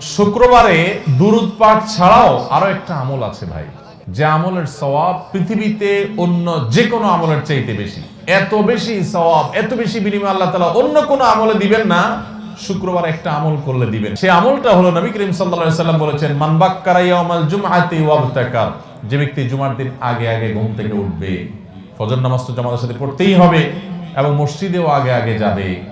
শুক্রবারে দুরুদ পাঠ ছাড়াও আরও একটা আমল আছে ভাই। যে আমলের সওয়াব পৃথিবীতে অন্য যে কোনো আমলের চাইতে বেশি। এত বেশি সওয়াব, এত বেশি বিনিময় আল্লাহ তালা অন্য কোনো আমলে দিবেন না। শুক্রবার একটা আমল করলে দিবেন। সে আমলটা হলো নবী করিম আলাইহি সাল্লাম বলেছেন, মান বাক্কারা ইয়াউমাল জুমআতি ওয়াবতাকার। যে ব্যক্তি জুমার দিন আগে আগে ঘুম থেকে উঠবে, ফজর নামাজ তো জামাতের সাথে পড়তেই হবে এবং মসজিদেও আগে আগে যাবে।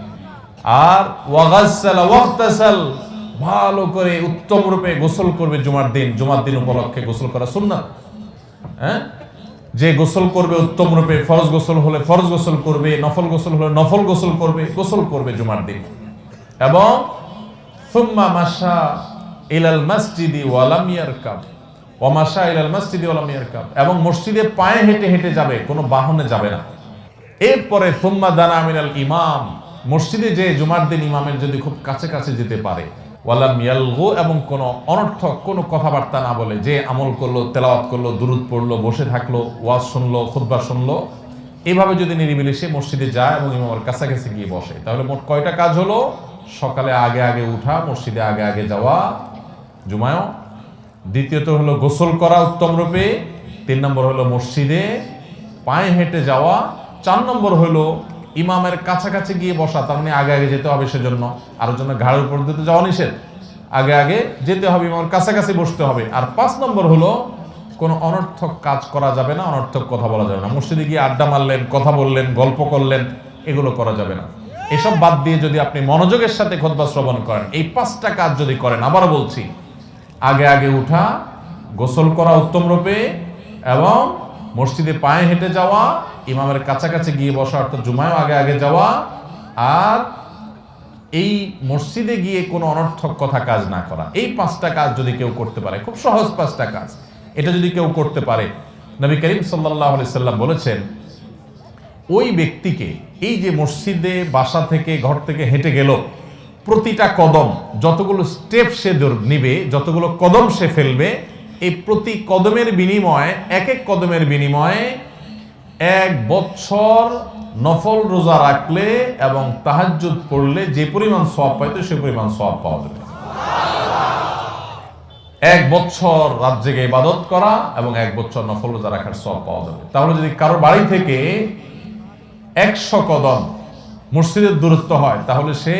আর ওয়াগাসাল ওয়াক্তাসাল ভালো করে উত্তম রূপে গোসল করবে জুমার দিন। জুমার দিন উপলক্ষে গোসল করা সুন্নাত। হ্যাঁ? যে গোসল করবে, উত্তম রূপে ফরজ গোসল হলে ফরজ গোসল করবে, নফল গোসল হলে নফল গোসল করবে গোসল করবে জুমার দিন। এবং সুম্মা মাসা ইলাল মসজিদি ওয়ালাম ইয়ারকাব। ওয়া মাসা ইলাল মসজিদি ওয়ালাম ইয়ারকাব। এবং মসজিদে পায়ে হেঁটে হেঁটে যাবে, কোনো বাহনে যাবে না। এরপরে সুম্মা দানা মিনাল ইমাম। মসজিদে যে জুমার দিন ইমামের যদি খুব কাছে কাছে যেতে পারে ওয়ালাম ইয়ালগু এবং কোনো অনর্থক কোনো কথাবার্তা না বলে যে আমল করল, তেলাওয়াত করল, দুরুদ পড়ল, বসে থাকল, ওয়াজ শুনলো, খুতবা শুনলো এইভাবে যদি নিরিবিলি সে মসজিদে যায় এবং ইমামের কাছাকাছি গিয়ে বসে, তাহলে মোট কয়টা কাজ হলো? সকালে আগে আগে উঠা, মসজিদে আগে আগে যাওয়া, জুমায়ও। দ্বিতীয়ত হলো গোসল করা উত্তম রূপে। তিন নম্বর হলো মসজিদে পায়ে হেঁটে যাওয়া। চার নম্বর হলো ইমামের কাছাকাছি গিয়ে বসা, তার মানে আগে আগে যেতে হবে সেজন্য। আর জন্য ঘাড়ের উপর দিতে যাওয়া নিষেধ। আগে আগে যেতে হবে, ইমামের কাছাকাছি বসতে হবে। আর পাঁচ নম্বর হলো, কোনো অনর্থক কাজ করা যাবে না, অনর্থক কথা বলা যাবে না। মসজিদে গিয়ে আড্ডা মারলেন, কথা বললেন, গল্প করলেন, এগুলো করা যাবে না। এসব বাদ দিয়ে যদি আপনি মনোযোগের সাথে খোদবা শ্রবণ করেন, এই পাঁচটা কাজ যদি করেন, আবার বলছি, আগে আগে উঠা, গোসল করা উত্তম রূপে, এবং মসজিদে পায়ে হেঁটে যাওয়া, ইমামের কাছাকাছি গিয়ে বসা অর্থাৎ জুমায়ও আগে আগে যাওয়া, আর এই মসজিদে গিয়ে কোনো অনর্থক কথা কাজ না করা। এই পাঁচটা কাজ যদি কেউ করতে পারে, খুব সহজ পাঁচটা কাজ। এটা যদি কেউ করতে পারে, নবী করিম সাল্লাহ সাল্লাম বলেছেন, ওই ব্যক্তিকে এই যে মসজিদে বাসা থেকে ঘর থেকে হেঁটে গেল, প্রতিটা কদম, যতগুলো স্টেপ সে নিবে, যতগুলো কদম সে ফেলবে এই প্রতি কদমের বিনিময়ে এক এক কদমের বিনিময়ে এক বছর নফল রোজা রাখলে এবং তাহাজ্জুদ পড়লে যে পরিমাণ সব পাইতো সে পরিমাণ সব পাওয়া যাবে। এক বছর রাত জেগে ইবাদত করা এবং এক বছর নফল রোজা রাখার সব পাওয়া যাবে। তাহলে যদি কারও বাড়ি থেকে একশো কদম মসজিদের দূরত্ব হয়, তাহলে সে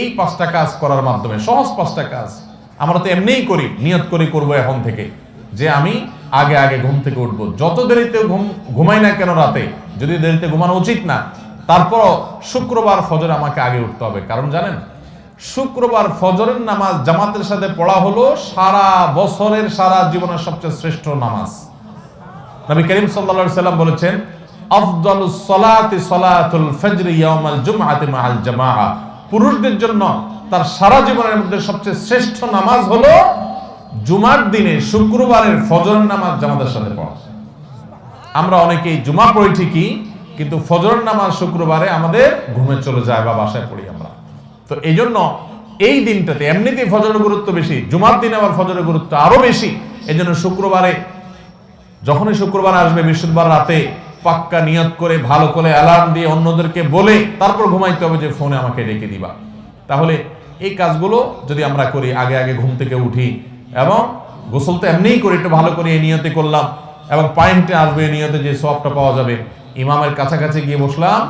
এই পাঁচটা কাজ করার মাধ্যমে, সহজ পাঁচটা কাজ, আমরা তো এমনিই করি, নিয়ত করে করব এখন থেকে। যে আমি আগে আগে ঘুম থেকে উঠবো। যত দেরিতে ঘুম ঘুমাই না কেন রাতে, যদি দেরিতে ঘুমানো উচিত না, তারপরও শুক্রবার ফজর আমাকে আগে উঠতে হবে। কারণ জানেন, শুক্রবার ফজরের নামাজ জামাতের সাথে পড়া হলো সারা বছরের সারা জীবনের সবচেয়ে শ্রেষ্ঠ নামাজ। নবী করিম সাল্লাল্লাহু সাল্লাম বলেছেন আফদালুস সালাতি সালাতুল ফজর ইয়াউমাল জুমআতি মাআল জামাআ। পুরুষদের জন্য তার সারা জীবনের মধ্যে সবচেয়ে শ্রেষ্ঠ নামাজ হলো জুমার দিনে শুক্রবারের ফজরের নামাজ জামাতের সাথে পড়া। আমরা অনেকেই জুমা পড়ি ঠিকই, কিন্তু ফজরের নামাজ শুক্রবারে আমাদের ঘুমে চলে যায় বা বাসায় পড়ি আমরা। তো এই জন্য এই দিনটাতে এমনিতেই ফজরের গুরুত্ব বেশি, জুমার দিনে আবার ফজরের গুরুত্ব আরও বেশি। এই জন্য শুক্রবারে যখনই শুক্রবার আসবে, বৃহস্পতিবার রাতে পাক্কা নিয়ত করে, ভালো করে অ্যালার্ম দিয়ে অন্যদেরকে বলে তারপর ঘুমাইতে হবে যে ফোনে আমাকে ডেকে দিবা। তাহলে এই কাজগুলো যদি আমরা করি, আগে আগে ঘুম থেকে উঠি এবং গোসল তো এমনিই করে একটু ভালো করে এই নিয়তে করলাম এবং পায়ে হেঁটে আসবে এই নিয়তে যে সবটা পাওয়া যাবে। ইমামের কাছাকাছি গিয়ে বসলাম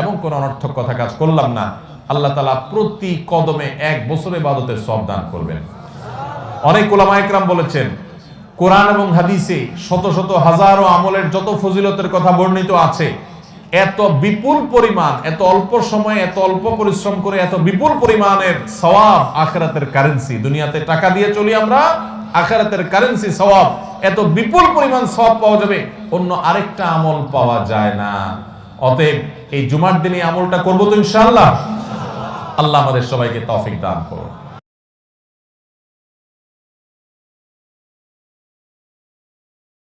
এবং কোনো অনর্থক কথা কাজ করলাম না। আল্লাহ তালা প্রতি কদমে এক বছরে বাদতের সব দান করবেন। অনেক ওলামা একরাম বলেছেন, কোরআন এবং হাদিসে শত শত হাজারো আমলের যত ফজিলতের কথা বর্ণিত আছে এত বিপুল পরিমাণ, এত অল্প সময়ে, এত অল্প পরিশ্রম করে, এত বিপুল পরিমাণের সওয়াব আখেরাতের কারেন্সি দুনিয়াতে টাকা দিয়ে চলি আমরা, আখেরাতের কারেন্সি সওয়াব। এত বিপুল পরিমাণ সওয়াব পাওয়া যাবে, অন্য আরেকটা আমল পাওয়া যায় না। অতএব এই জুমার দিনে আমলটা করব তো ইনশাআল্লাহ। আল্লাহ আমাদের সবাইকে তৌফিক দান করুন।